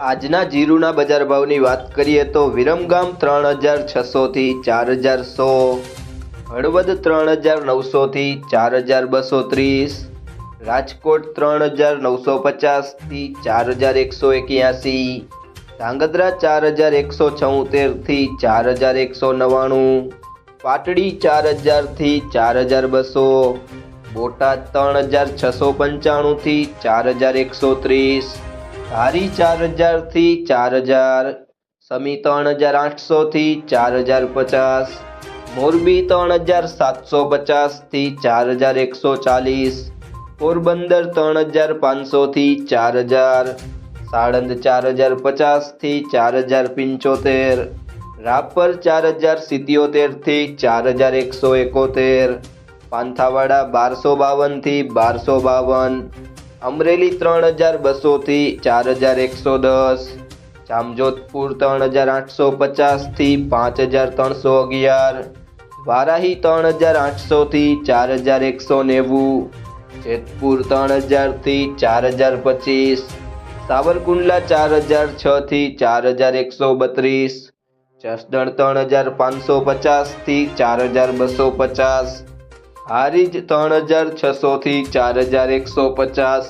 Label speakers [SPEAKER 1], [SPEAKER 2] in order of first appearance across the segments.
[SPEAKER 1] આજના જીરુના બજાર ભાવની વાત કરીએ તો વિરમગામ ત્રણ હજાર છસોથી ચાર હજાર સો, હળવદ ત્રણ હજાર નવસોથી ચાર હજાર બસો ત્રીસ, રાજકોટ ત્રણ હજાર નવસો પચાસથી ચાર હજાર એકસો એક્યાસી, ધાંગધ્રા ચાર હજાર એકસો છોતેરથી ચાર હજાર એકસો નવ્વાણું પાટડી ચાર હજારથી ચાર હજાર બસો, બોટાદ ત્રણ હજાર છસો પંચાણુંથી ચાર હજાર એકસો ત્રીસ ધારી ચાર હજારથી ચાર હજાર સમી ત્રણ હજાર આઠસોથી ચાર હજાર પચાસ, મોરબી ત્રણ હજાર સાતસો પચાસથી ચાર હજાર એકસો ચાલીસ, પોરબંદર ત્રણ હજાર પાંચસોથી ચાર હજાર સાણંદ ચાર હજાર પચાસથી ચાર હજાર પંચોતેર, રાપર ચાર હજાર સિત્યોતેરથી ચાર હજાર એકસો એકોતેર, પાંથાવાડા બારસો બાવનથી બારસો બાવન અમરેલી ત્રણ હજાર બસોથી ચાર હજાર એકસો દસ, જામજોધપુર ત્રણ હજાર આઠસો પચાસથી પાંચ હજાર ત્રણસો અગિયાર, વારાહી ત્રણ હજાર આઠસોથી ચાર હજાર એકસો નેવું, જેતપુર ત્રણ હજારથી ચાર હજાર પચીસ, સાવરકુંડલા ચાર હજાર છથી ચાર હજાર એકસો બત્રીસ, જસદણ ત્રણ હજાર પાંચસો પચાસથી ચાર હજાર બસો પચાસ હારીજ ત્રણ હજાર છસોથી ચાર હજાર એકસો પચાસ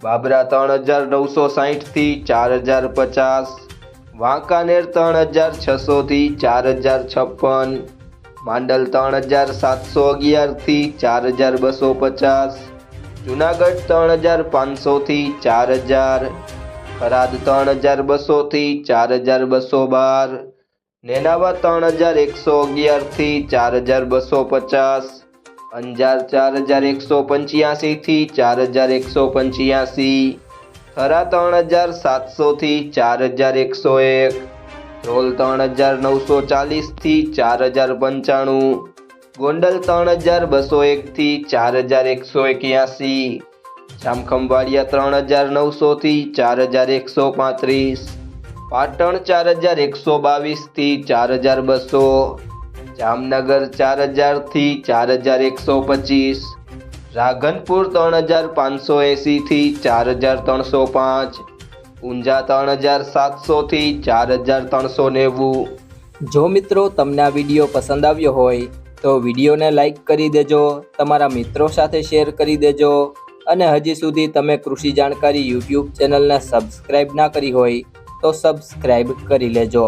[SPEAKER 1] બાબરા ત્રણ હજાર નવસો સાહીઠથી ચાર હજાર પચાસ, વાંકાનેર ત્રણ હજાર છસોથી ચાર હજાર છપ્પન, માંડલ ત્રણ હજાર સાતસો અગિયારથી ચાર હજાર બસો પચાસ જુનાગઢ ત્રણ હજાર પાંચસોથી ચાર હજાર થરાદ ત્રણ હજાર બસોથી ચાર હજાર બસો બાર નેનાવા ત્રણ હજાર એકસો અગિયારથી ચાર હજાર બસો પચાસ અંજાર ચાર હજાર એકસો પંચ્યાસીથી ચાર હજાર એકસો પંચ્યાસી. થરા ત્રણ હજાર સાતસોથી ચાર હજાર એકસો એક. ધ્રોલ ત્રણ હજાર નવસો ચાલીસથી ચાર હજાર પંચાણું. ગોંડલ ત્રણ હજાર બસો એકથી ચાર હજાર એકસો એક્યાસી. જામખંભાળિયા ત્રણ હજાર નવસોથી ચાર હજાર એકસો પાંત્રીસ. પાટણ ચાર હજાર એકસો બાવીસથી ચાર હજાર બસો. જામનગર ચાર હજારથી ચાર હજાર એકસો પચીસ. રાધનપુર ત્રણ હજાર પાંચસો એંસીથી ચાર હજાર ત્રણસો પાંચ. ઊંઝા ત્રણ હજાર સાતસોથી ચાર હજાર ત્રણસો નેવું. જો મિત્રો તમને આ વીડિયો પસંદ આવ્યો હોય, તો વિડીયોને લાઈક કરી દેજો, તમારા મિત્રો સાથે શેર કરી દેજો, અને હજી સુધી તમે કૃષિ જાણકારી યુટ્યુબ ચેનલને સબસ્ક્રાઈબ ના કરી હોય, તો સબસ્ક્રાઈબ કરી લેજો.